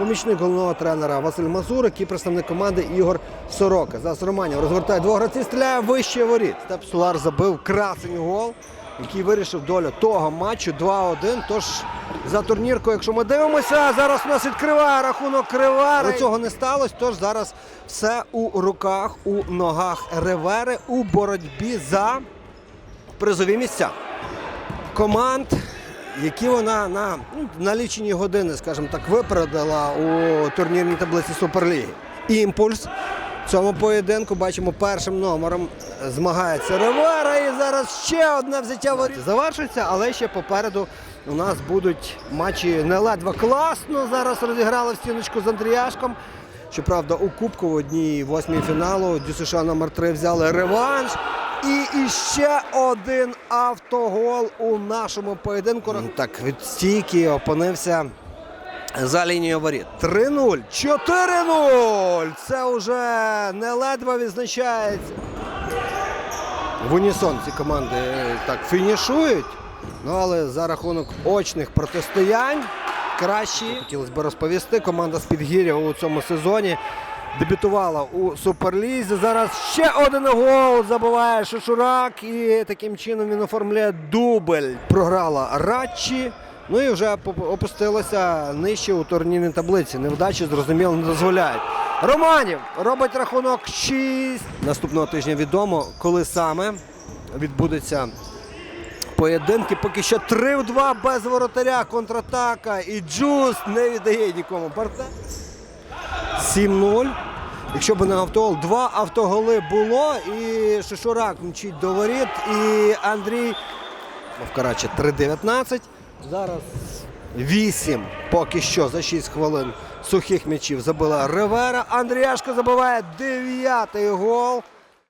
помічник головного тренера Василь Мазурик і представник команди Ігор Сорока. Зараз Романів розвертає двох гравців, стріляє вище воріт. Степ Солар забив красень гол, який вирішив долю того матчу 2-1. Тож за турніркою, якщо ми дивимося, зараз у нас відкриває рахунок Кривара. Цього не сталося, тож зараз все у руках, у ногах Ревери у боротьбі за призові місця команд, які вона на, ну, на лічені години, скажімо так, випередила у турнірній таблиці Суперліги. Імпульс. В цьому поєдинку бачимо першим номером змагається Ревера. І зараз ще одне взяття воріт. Завершується, але ще попереду у нас будуть матчі не ледве класно. Зараз розіграли в стіночку з Андріяшком. Щоправда, у Кубку в одній восьмій фіналу ДЮСШ номер 3 взяли реванш. І іще один автогол у нашому поєдинку. Так, від опинився за лінією воріт. 3-0, 4-0. Це вже не ледве відзначається. В унісон ці команди е, так фінішують. Ну, але за рахунок очних протистоянь кращі. Хотілося б розповісти. Команда з Підгір'я у цьому сезоні дебютувала у Суперлізі. Зараз ще один гол забиває Шишурак. І таким чином він оформляє дубль. Програла Радчі. Ну і вже опустилося нижче у турнірній таблиці. Невдачі, зрозуміло, не дозволяють. Романів робить рахунок 6. Наступного тижня відомо, коли саме відбудеться поєдинки. Поки що 3 в 2 без воротаря. Контратака. І Джус не віддає нікому. Партнер. 7-0. Якщо б не автогол, два автоголи було. І Шишурак мчить до воріт. І Андрій Мовкарача 3-19. Зараз 8 поки що за 6 хвилин сухих м'ячів забила Ривера. Андріяшко забиває дев'ятий гол.